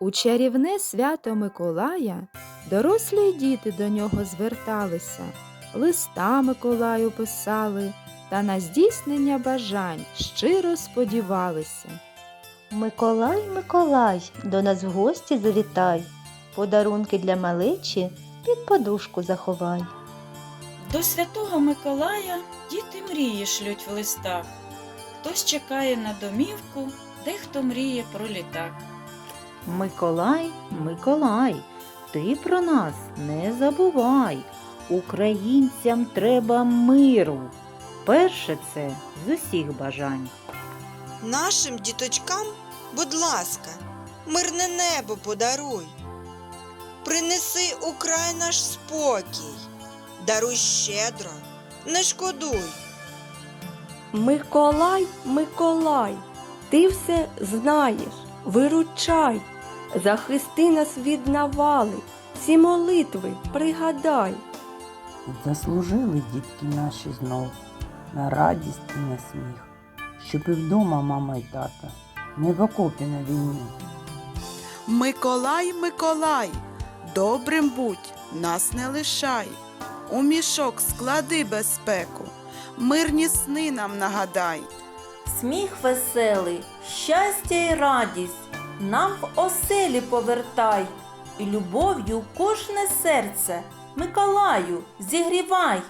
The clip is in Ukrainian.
У чарівне свято Миколая дорослі й діти до нього зверталися, листа Миколаю писали та на здійснення бажань щиро сподівалися. Миколай, Миколай, до нас в гості завітай, подарунки для малечі під подушку заховай. До святого Миколая діти мрії шлють в листах. Хтось чекає на домівку, дехто мріє про літак. Миколай, Миколай, ти про нас не забувай. Українцям треба миру. Перше це з усіх бажань. Нашим діточкам, будь ласка, мирне небо подаруй. Принеси у край наш спокій, даруй щедро, не шкодуй. Миколай, Миколай, ти все знаєш, виручай, захисти нас від навали, всі молитви пригадай. Заслужили дітки наші знов на радість і на сміх, щоб і вдома мама й тата, не в окопі на війні. Миколай, Миколай, добрим будь, нас не лишай. У мішок склади безпеку, мирні сни нам нагадай. Сміх веселий, щастя й радість нам в оселі повертай, і любов'ю кожне серце Миколаю зігрівай.